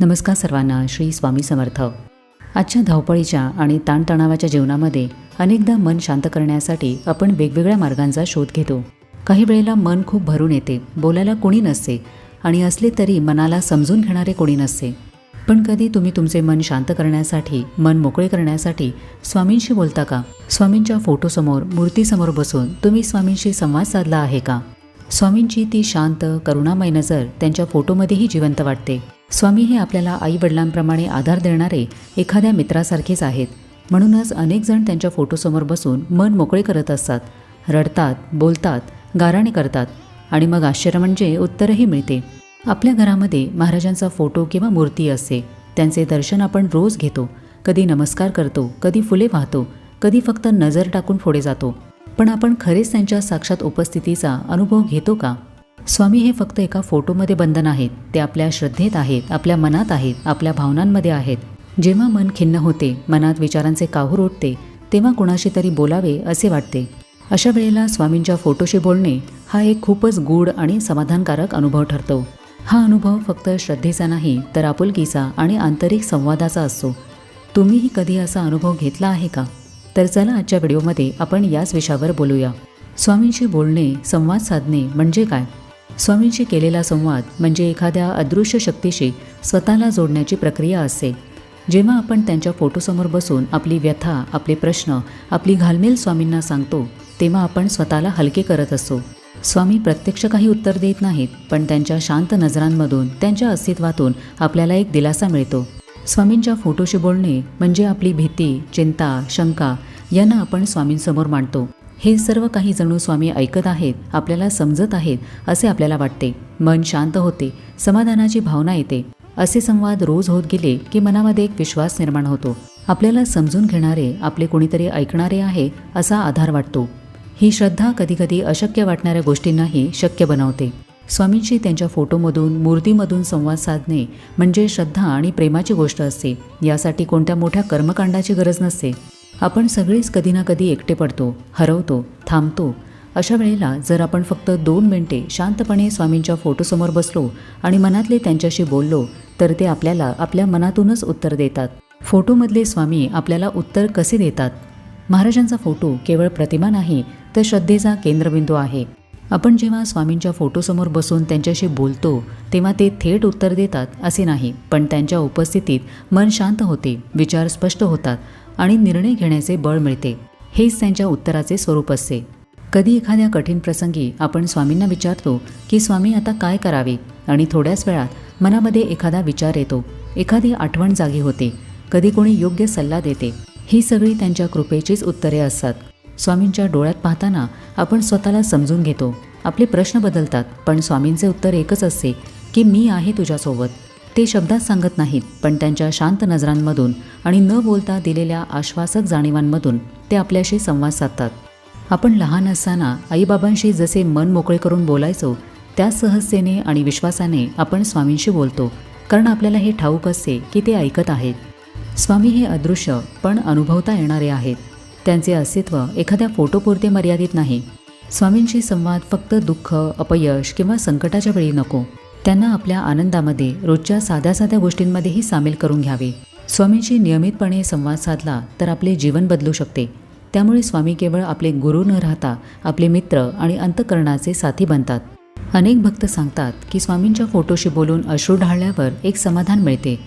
नमस्कार सर्वांना श्री स्वामी समर्थ. आजच्या धावपळीच्या आणि ताणतणावाच्या जीवनामध्ये अनेकदा मन शांत करण्यासाठी आपण वेगवेगळ्या मार्गांचा शोध घेतो. काही वेळेला मन खूप भरून येते बोलायला कोणी नसते आणि असले तरी मनाला समजून घेणारे कोणी नसते. पण कधी तुम्ही तुमचे मन शांत करण्यासाठी मन मोकळे करण्यासाठी स्वामींशी बोलता का? स्वामींच्या फोटोसमोर मूर्तीसमोर बसून तुम्ही स्वामींशी संवाद साधला आहे का? स्वामींची ती शांत करुणामय नजर त्यांच्या फोटोमध्येही जिवंत वाटते. स्वामी हे आपल्याला आई वडिलांप्रमाणे आधार देणारे एखाद्या मित्रासारखेच आहेत. म्हणूनच अनेक जण त्यांच्या फोटोसमोर बसून मन मोकळे करत असतात. रडतात बोलतात गाराणे करतात आणि मग आश्चर्य म्हणजे उत्तरही मिळते. आपल्या घरामध्ये महाराजांचा फोटो किंवा मूर्ती असते. त्यांचे दर्शन आपण रोज घेतो. कधी नमस्कार करतो कधी फुले वाहतो कधी फक्त नजर टाकून पुढे जातो. पण आपण खरेच त्यांच्या साक्षात उपस्थितीचा अनुभव घेतो का? स्वामी हे फक्त एका फोटोमध्ये बंधन आहेत. ते आपल्या श्रद्धेत आहेत आपल्या मनात आहेत आपल्या भावनांमध्ये आहेत. जेव्हा मन खिन्न होते मनात विचारांचे काहूर उठते तेव्हा कुणाशी तरी बोलावे असे वाटते. अशा वेळेला स्वामींच्या फोटोशी बोलणे हा एक खूपच गूढ आणि समाधानकारक अनुभव ठरतो. हा अनुभव फक्त श्रद्धेचा नाही तर आपुलकीचा आणि आंतरिक संवादाचा असतो. तुम्हीही कधी असा अनुभव घेतला आहे का? तर चला आजच्या व्हिडिओमध्ये आपण याच विषयावर बोलूया. स्वामींशी बोलणे संवाद साधणे म्हणजे काय? स्वामींशी केलेला संवाद म्हणजे एखाद्या अदृश्य शक्तीशी स्वतःला जोडण्याची प्रक्रिया असते. जेव्हा आपण त्यांच्या फोटोसमोर बसून आपली व्यथा आपले प्रश्न आपली घालमेल स्वामींना सांगतो तेव्हा आपण स्वतःला हलके करत असतो. स्वामी प्रत्यक्ष काही उत्तर देत नाहीत पण त्यांच्या शांत नजरांमधून त्यांच्या अस्तित्वातून आपल्याला एक दिलासा मिळतो. स्वामींच्या फोटोशी बोलणे म्हणजे आपली भीती चिंता शंका यांना आपण स्वामींसमोर मांडतो. हे सर्व काही जणू स्वामी ऐकत आहेत आपल्याला समजत आहेत असे आपल्याला वाटते. मन शांत होते समाधानाची भावना येते. असे संवाद रोज होत गेले की मनामध्ये एक विश्वास निर्माण होतो. आपल्याला समजून घेणारे आपले कोणीतरी ऐकणारे आहे असा आधार वाटतो. ही श्रद्धा कधीकधी अशक्य वाटणाऱ्या गोष्टींनाही शक्य बनवते. स्वामींशी त्यांच्या फोटोमधून मूर्तीमधून संवाद साधणे म्हणजे श्रद्धा आणि प्रेमाची गोष्ट असते. यासाठी कोणत्या मोठ्या कर्मकांडाची गरज नसते. आपण सगळेच कधी ना कधी एकटे पडतो हरवतो थांबतो. अशा वेळेला जर आपण फक्त दोन मिनिटे शांतपणे स्वामींच्या फोटोसमोर बसलो आणि मनातले त्यांच्याशी बोललो तर ते आपल्याला आपल्या मनातूनच उत्तर देतात. फोटोमधले स्वामी आपल्याला उत्तर कसे देतात? महाराजांचा फोटो केवळ प्रतिमा नाही तर श्रद्धेचा केंद्रबिंदू आहे. आपण जेव्हा स्वामींच्या फोटोसमोर बसून त्यांच्याशी बोलतो तेव्हा ते थेट उत्तर देतात असे नाही पण त्यांच्या उपस्थितीत मन शांत होते विचार स्पष्ट होतात. आणि निर्णय घेण्याचे बळ मिळते. हेच त्यांच्या उत्तराचे स्वरूप असते. कधी एखाद्या कठीण प्रसंगी आपण स्वामींना विचारतो की स्वामी आता काय करावे? आणि थोड्याच वेळात मनामध्ये एखादा विचार येतो. एखादी आठवण जागी होते. कधी कोणी योग्य सल्ला देते. ही सगळी त्यांच्या कृपेचीच उत्तरे असतात. स्वामींच्या डोळ्यात पाहताना आपण स्वतःला समजून घेतो. आपले प्रश्न बदलतात पण स्वामींचे उत्तर एकच असते की मी आहे तुझ्यासोबत. ते शब्दात सांगत नाहीत पण त्यांच्या शांत नजरांमधून आणि न बोलता दिलेल्या आश्वासक जाणीवांमधून ते आपल्याशी संवाद साधतात. आपण लहान असताना आईबाबांशी जसे मन मोकळे करून बोलायचो त्याच सहजतेने आणि विश्वासाने आपण स्वामींशी बोलतो कारण आपल्याला हे ठाऊक असते की ते ऐकत आहेत. स्वामी हे अदृश्य पण अनुभवता येणारे आहेत. त्यांचे अस्तित्व एखाद्या फोटोपुरते मर्यादित नाही. स्वामींशी संवाद फक्त दुःख अपयश किंवा संकटाच्या वेळी नको. त्यांना आपल्या आनंदामध्ये रोजच्या साध्या साध्या गोष्टींमध्येही सामील करून घ्यावे. स्वामींशी नियमितपणे संवाद साधला तर आपले जीवन बदलू शकते. त्यामुळे स्वामी केवळ आपले गुरु न राहता आपले मित्र आणि अंतकरणाचे साथी बनतात. अनेक भक्त सांगतात की स्वामींच्या फोटोशी बोलून अश्रू ढाळल्यावर एक समाधान मिळते.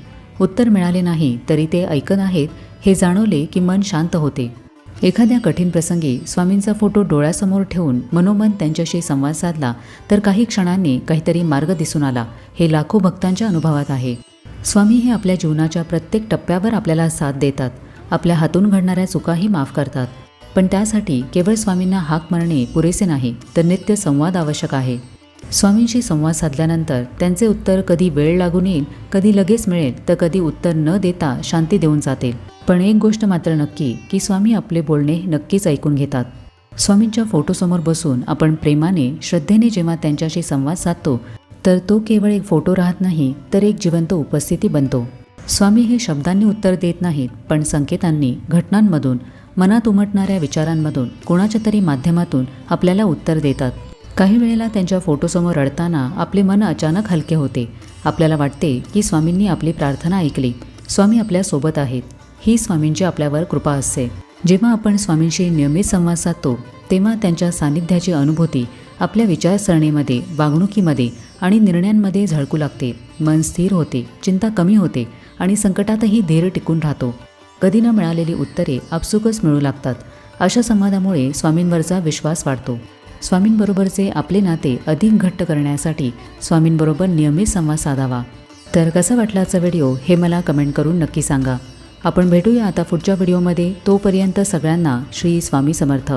उत्तर मिळाले नाही तरी ते ऐकत आहेत हे जाणवले की मन शांत होते. एखाद्या कठीण प्रसंगी स्वामींचा फोटो डोळ्यासमोर ठेवून मनोमन त्यांच्याशी संवाद साधला तर काही क्षणांनी काहीतरी मार्ग दिसून आला. हे लाखो भक्तांच्या अनुभवात आहे. स्वामी हे आपल्या जीवनाच्या प्रत्येक टप्प्यावर आपल्याला साथ देतात. आपल्या हातून घडणाऱ्या चुकाही माफ करतात. पण त्यासाठी केवळ स्वामींना हाक मारणे पुरेसे नाही तर नित्य संवाद आवश्यक आहे. स्वामींशी संवाद साधल्यानंतर त्यांचे उत्तर कधी वेळ लागून येईल कधी लगेच मिळेल तर कधी उत्तर न देता शांती देऊन जातील पण एक गोष्ट मात्र नक्की की स्वामी आपले बोलणे नक्कीच ऐकून घेतात. स्वामींच्या फोटोसमोर बसून आपण प्रेमाने श्रद्धेने जेव्हा त्यांच्याशी संवाद साधतो तर तो केवळ एक फोटो राहत नाही तर एक जिवंत उपस्थिती बनतो. स्वामी हे शब्दांनी उत्तर देत नाहीत पण संकेतांनी घटनांमधून मनात उमटणाऱ्या विचारांमधून कोणाच्या तरी माध्यमातून आपल्याला उत्तर देतात. काही वेळेला त्यांच्या फोटोसमोर रडताना आपले मन अचानक हलके होते. आपल्याला वाटते की स्वामींनी आपली प्रार्थना ऐकली. स्वामी आपल्यासोबत आहेत. ही स्वामींची आपल्यावर कृपा असते. जेव्हा आपण स्वामींशी नियमित संवाद साधतो तेव्हा त्यांच्या सान्निध्याची अनुभूती आपल्या विचारसरणीमध्ये वागणुकीमध्ये आणि निर्णयांमध्ये झळकू लागते. मन स्थिर होते चिंता कमी होते आणि संकटातही धीर टिकून राहतो. कधी न मिळालेली उत्तरे आपसुकच मिळू लागतात. अशा संवादामुळे स्वामींवरचा विश्वास वाढतो. स्वामींबरोबरचे आपले नाते अधिक घट्ट करण्यासाठी स्वामींबरोबर नियमित संवाद साधावा. तर कसा वाटलाचा व्हिडिओ हे मला कमेंट करून नक्की सांगा. आपण भेटूया आता पुढच्या व्हिडिओमध्ये. तोपर्यंत सगळ्यांना श्री स्वामी समर्थ.